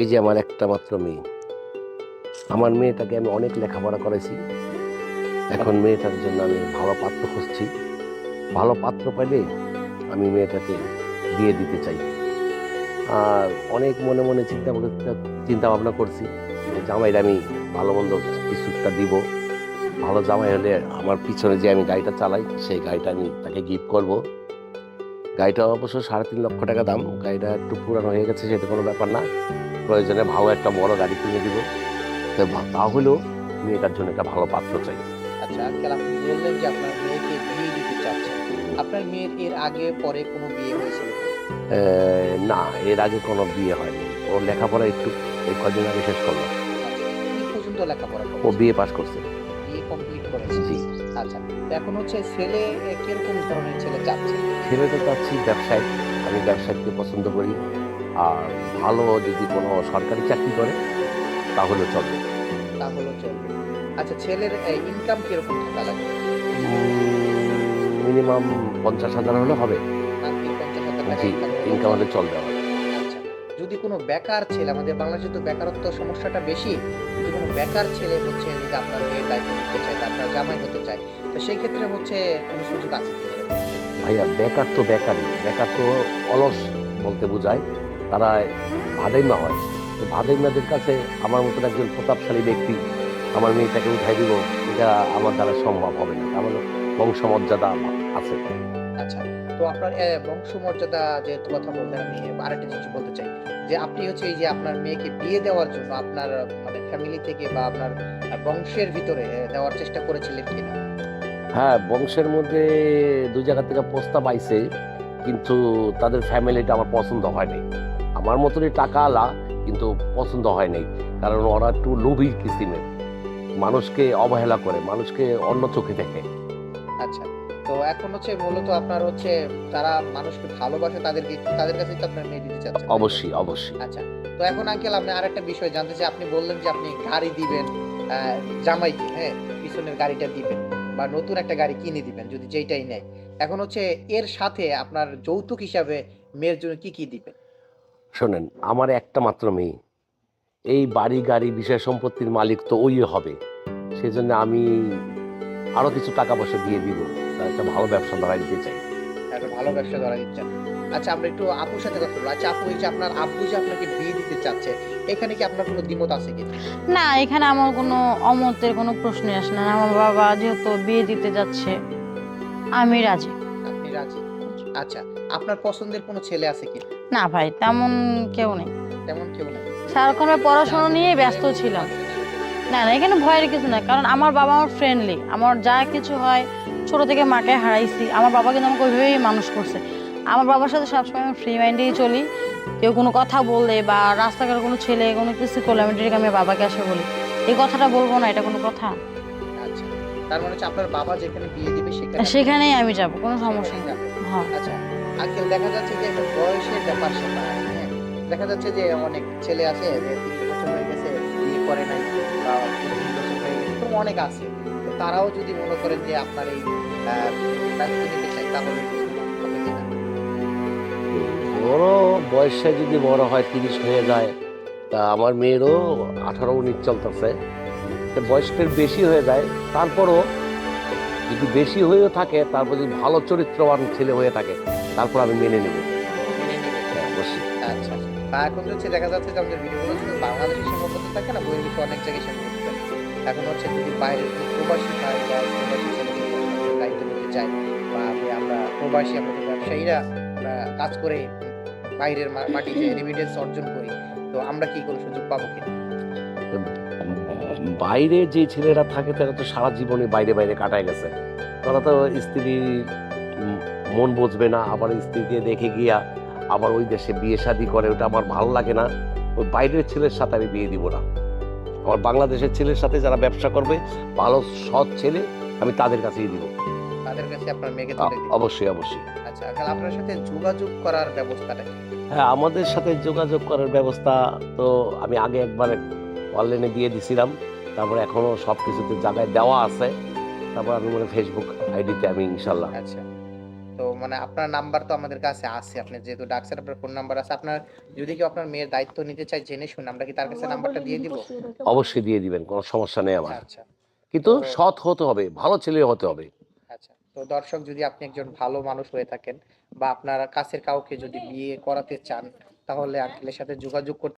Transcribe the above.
এই যে আমার একটা মাত্র মেয়ে। আমার মেয়েটাকে আমি অনেক লেখাপড়া করেছি। এখন মেয়েটার জন্য আমি ভালো পাত্র খুঁজছি। ভালো পাত্র পাইলে আমি মেয়েটাকে বিয়ে দিতে চাই। আর অনেক মনে মনে চিন্তা চিন্তা ভাবনা করছি জামাইটা আমি ভালো মন্দ কিছুটা দিব। ভালো জামাই হলে আমার পিছনে যে আমি গাড়িটা চালাই, সেই গাড়িটা আমি তাকে গিফট করব। গাড়িটা অবশ্য সাড়ে তিন লক্ষ টাকা দাম। গাড়িটা একটু পুরানো হয়ে গেছে সেটা কোনো ব্যাপার না। প্রয়োজনে ভালো একটা বড় গাড়ি কিনে দিব। তাহলেও মেয়েটার জন্য একটা ভালো পাত্র চাই। আচ্ছা আপনি বললেন যে আপনার মেয়েকে বিয়ে দিতে চাচ্ছেন। আপনার মেয়ের এর আগে পরে কোনো বিয়ে হয়েছিল? না এর আগে কোনো বিয়ে হয়নি। ও লেখাপড়া একটু এই কদিন আগে শেষ করল। আচ্ছা পর্যন্ত লেখাপড়া ও বিয়ে পাশ করছে। বিয়ে কমপ্লিট করেছে। জি। আচ্ছা এখন হচ্ছে ছেলে কীরকম ধরনের ছেলে চাচ্ছে? ছেলেটা চাচ্ছি ব্যবসায়। আমি ব্যবসায়ীকে পছন্দ করি। আর ভালো যদি কোনো সরকারি চাকরি করে তাহলে চলবে তাহলে চলবে আচ্ছা ছেলের ইনকাম কীরকম থাকা লাগে? মিনিমাম পঞ্চাশ হাজার হলে হবে। পঞ্চাশ জি ইনকাম হলে চলবে। আমার। আচ্ছা যদি কোনো বেকার ছেলে আমাদের বাংলাদেশে তো বেকারত্ব সমস্যাটা বেশি বেকার ছেলে হচ্ছে যদি আপনার মেয়ের দায়িত্ব নিতে চায় আপনার জামাই হতে চায় তো সেই ক্ষেত্রে হচ্ছে কোনো সুযোগ আছে ভাইয়া বেকার তো বেকারই। বেকার তো অলস বলতে বোঝায়। তারা ভাদাইমা হয়। তো ভাদাইমাদের কাছে আমার মতন একজন প্রতাপশালী ব্যক্তি আমার মেয়েটাকে উঠাই দিব এটা আমার দ্বারা সম্ভব হবে না। আমার বংশমর্যাদা আছে। আচ্ছা। তো আপনার বংশমর্যাদা যেহেতু কথা বলতে আমি আরেকটা জিনিস বলতে চাই। যে আপনি হচ্ছে এই যে আপনার মেয়েকে বিয়ে দেওয়ার জন্য আপনার মানে ফ্যামিলি থেকে বা আপনার বংশের ভিতরে দেওয়ার চেষ্টা করেছিলেন কিনা? হ্যাঁ বংশের মধ্যে দুই জায়গা থেকে প্রস্তাব আইছে কিন্তু তাদের ফ্যামিলিটা আমার পছন্দ হয়নি। আমার মতনই টাকা আলা কিন্তু পছন্দ হয়নি। কারণ ওরা একটু লোভী কিসিমের মানুষকে অবহেলা করে মানুষকে অন্য চোখে দেখে। আচ্ছা। তো এখন হচ্ছে মূলত আপনার হচ্ছে যারা মানুষকে ভালোবাসে তাদেরকে তাদের কাছেই তো আপনার মেয়ে দিতে চাচ্ছেন অবশ্যই অবশ্যই। আচ্ছা তো এখন আঙ্কেল আপনি আরেকটা বিষয় জানতে চাই। আপনি বললেন যে আপনি গাড়ি দিবেন জামাইকে হ্যাঁ পিছনের গাড়িটা দিবেন বা নতুন একটা গাড়ি কিনে দিবেন যদি যেইটাই নেয়। এখন হচ্ছে এর সাথে আপনার যৌতুক হিসাবে মেয়ের জন্য কি কি দিবেন? শোনেন আমার একটা মাত্র মেয়ে। এই বাড়ি গাড়ি বিষয় সম্পত্তির মালিক তো ওই হবে। সেজন্য আমি আরও কিছু টাকা পয়সা দিয়ে দিব। একটা ভালো ব্যবসা ধরাই দিতে চাই। একটা ভালো ব্যবসা ধরা দিচ্ছেন আচ্ছা আমরা একটু আপুর সাথে কথা বলব। আচ্ছা আপু এই যে আপনার আব্বু যে আপনাকে বিয়ে দিতে চাচ্ছে এখানে কি আপনার কোনো দ্বিমত আছে কি না এখানে আমার কোনো অমতের কোনো প্রশ্নই আসে না। আমার বাবা যেহেতু বিয়ে দিতে যাচ্ছে আমি রাজি। আপনি রাজি? আচ্ছা আপনার পছন্দের কোনো ছেলে আছে কি না ভাই তেমন কেউ নেই। তেমন কেউ নেই? সারাক্ষণ পড়াশোনা নিয়ে ব্যস্ত ছিলাম। না না এখানে ভয়ের কিছু না কারণ আমার বাবা আমার ফ্রেন্ডলি আমার যা কিছু হয় ছোট থেকে মাকে হারাইছি। আমার বাবা কিন্তু আমাকে ওইভাবেই মানুষ করছে। আমার বাবার সাথে সবসময় আমি ফ্রি মাইন্ডেই চলি। কেউ কোনো কথা বললে বা রাস্তাঘাটে কোনো ছেলে কোনো কিছু করলে আমি ডিরেক্ট আমি বাবাকে আসে বলি এই কথাটা বলব না এটা কোনো কথা। আচ্ছা তার মানে হচ্ছে আপনার বাবা যেখানে বিয়ে দিবে সেখানে সেখানেই আমি যাব কোনো সমস্যা নেই। হ্যাঁ। আচ্ছা আজকাল দেখা যাচ্ছে যে একটা বয়সের ব্যাপার স্যাপার হ্যাঁ? দেখা যাচ্ছে যে অনেক ছেলে আছে তিরিশ বছর হয়ে গেছে বিয়ে করে নাই বা এরকম অনেক আছে। তারাও যদি মনে করেন যে আপনার এই দায়িত্ব নিতে চাই তাহলে কি হবে কিনা? বড় বয়সে যদি বড় হয় তিরিশ হয়ে যায় তা আমার মেয়েরও আঠারো উনিশ চলতেছে। বয়সটা বেশি হয়ে যায় তারপরও যদি বেশি হয়েও থাকে তারপর যদি ভালো চরিত্রবান ছেলে হয়ে থাকে তারপর আমি মেনে নেব। হ্যাঁ, অবশ্যই। আচ্ছা তা এখন হচ্ছে দেখা যাচ্ছে যে আমাদের ভিডিওগুলো শুধু বাংলাদেশে সীমাবদ্ধ থাকে না বিষয়ে অনেক জায়গায় এখন হচ্ছে যদি বাইরের কোনো প্রবাসী ভাই বা প্রবাসী ছেলে দায়িত্ব নিতে চায় বা আমি আমরা প্রবাসী আমাদের ব্যবসায়ীরা কাজ করে বাইরের মাটিতে রেমিডেন্স অর্জন করি তো আমরা কি কোনো সুযোগ পাবো কিনা বাইরে যে ছেলেরা থাকে তারা তো সারা জীবনে বাইরে বাইরে কাটায় গেছে। তারা তো স্ত্রী উম, মন বুঝবে না আবার স্ত্রীকে দেখে গিয়া আবার ওই দেশে বিয়ে শাদি করে ওটা আমার ভালো লাগে না। ওই বাইরের ছেলের সাথে আমি বিয়ে দিব না। আমার বাংলাদেশের ছেলের সাথে যারা ব্যবসা করবে ভালো সৎ ছেলে আমি তাদের কাছেই দিব। তাদের কাছে আপনার মেয়েকে তুলে দিন অবশ্যই অবশ্যই। আচ্ছা এখন আপনার সাথে যোগাযোগ করার ব্যবস্থাটা কি? হ্যাঁ আমাদের সাথে যোগাযোগ করার ব্যবস্থা তো আমি আগে একবার অনলাইনে দিয়ে দিছিলাম। তারপর এখনও সব কিছুতে জায়গায় দেওয়া আছে। তারপর আমি মনে ফেসবুক আইডিতে আমি ইনশাল্লাহ আচ্ছা। তো মানে আপনার নাম্বার তো আমাদের কাছে আছে। আপনি যেহেতু ডাকছেন আপনার ফোন নাম্বার আছে আপনার যদি কেউ আপনার মেয়ের দায়িত্ব নিতে চায় জেনে শুনে আমরা কি তার কাছে নাম্বারটা দিয়ে দিব? অবশ্যই দিয়ে দিবেন কোনো সমস্যা নেই আমার। আচ্ছা কিন্তু সৎ হতে হবে ভালো ছেলে হতে হবে। আচ্ছা তো দর্শক যদি আপনি একজন ভালো মানুষ হয়ে থাকেন বা আপনার কাছের কাউকে যদি বিয়ে করাতে চান তাহলে আঙ্কেলের সাথে যোগাযোগ করতে